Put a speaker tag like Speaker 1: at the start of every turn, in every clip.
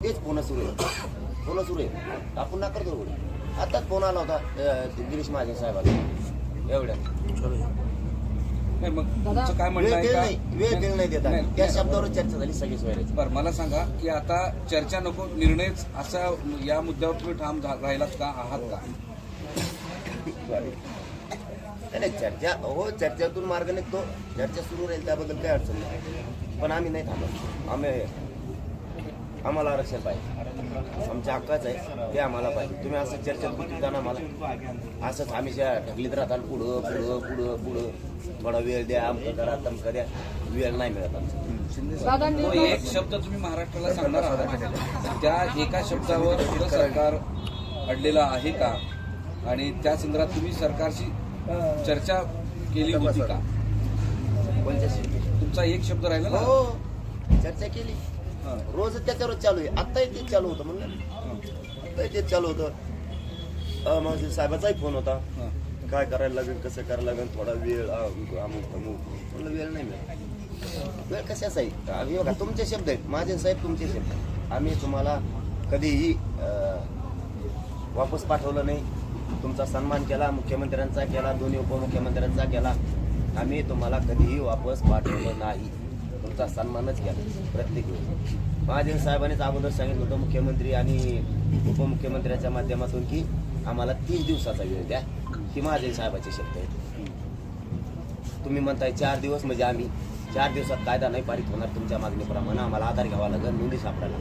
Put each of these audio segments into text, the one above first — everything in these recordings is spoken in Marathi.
Speaker 1: तेच फोन सुरू आहे. फोन सुरू आहे. आपण ना करतो एवढं आताच फोन आला होता अं, ते गिरीश महाजन साहेबाला. एवढ्या
Speaker 2: नाही मग तुमचं काय
Speaker 1: वेळ
Speaker 2: आहे
Speaker 1: नाही. वेळ नाही देता
Speaker 2: नाही,
Speaker 1: त्या. शब्दावर चर्चा झाली सगळी सोयऱ्याची
Speaker 2: बरं मला सांगा की आता चर्चा नको निर्णयच असा या मुद्द्यावर तुम्ही ठाम झा- राहिलात का? आहात का?
Speaker 1: नाही, नाही चर्चा हो चर्चेतून मार्ग निघतो. चर्चा सुरू राहील त्याबद्दल काही अडचण नाही. पण आम्ही नाही थांबत. आम्ही आम्हाला आरक्षण पाहिजे. आमच्या हक्काच आहे ते आम्हाला पाहिजे. तुम्ही असं चर्चेत गुंतवताना आम्हाला असंच आम्ही ज्या ढकलीत राहताल पुढं पुढं पुढं पुढं. थोडा वेळ द्या आमचं करा तमकं द्या. वेळ नाही मिळत आमचा.
Speaker 2: एक शब्द तुम्ही महाराष्ट्राला सांगणार आहात? त्या एका शब्दावर सरकार अडलेलं आहे का? आणि त्या संदर्भात तुम्ही सरकारशी चर्चा केली होती का? तुमचा एक शब्द राहिला ना?
Speaker 1: हो चर्चा केली.
Speaker 2: हा.
Speaker 1: रोज त्याच्यावरच चालू आहे. आत्ताही तेच चालू होतं म्हणलं. आत्ताही तेच चालू होतं. मग साहेबाचाही फोन होता. काय करायला लागेल कसं करायला लागेल थोडा वेळ अमुक अमुक. म्हणलं वेळ नाही मिळत. वेळ कशाचा आहे? आम्ही बघा तुमचे शब्द आहेत. माझे साहेब तुमचे शब्द आहेत. आम्ही तुम्हाला कधीही वापस पाठवलं नाही. तुमचा सन्मान केला मुख्यमंत्र्यांचा केला दोन्ही उपमुख्यमंत्र्यांचा केला. आम्ही तुम्हाला कधीही वापस पाठवलं नाही. तुमचा सन्मानच केला प्रत्येक वेळी. महाजन साहेबांनीच अगोदर सांगितलं होतं मुख्यमंत्री आणि उपमुख्यमंत्र्यांच्या माध्यमातून की आम्हाला तीस दिवसाचा वेळ द्या. ही महाजन साहेबाचे शब्द आहेत तुम्ही म्हणताय चार दिवस म्हणजे आम्ही. चार दिवसात कायदा नाही पारित होणार तुमच्या मागणीप्रमाणे. आम्हाला आधार घ्यावा लागेल नोंदी सापडायला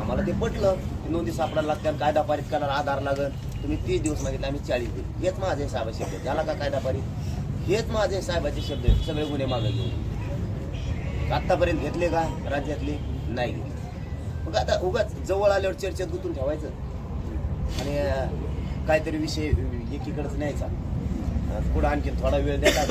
Speaker 1: आम्हाला ते पटलं. की नोंदी सापडायला लागतात. कायदा पारित करायला आधार लागेल. तुम्ही तीस दिवस मागितले आम्ही चाळीस दिवस. हेच माझे साहेबाचे शब्द. झाला का कायदा पारित? हेच माझे साहेबाचे शब्द. सगळे गुन्हे मागे घेऊन. आत्तापर्यंत घेतले का राज्यातले? नाही घेतले. मग आता उगाच जवळ आल्यावर चर्चेत गुंतून ठेवायचं. आणि काहीतरी विषय एकीकडंच न्यायचा. पुढं आणखी थोडा वेळ द्यायचा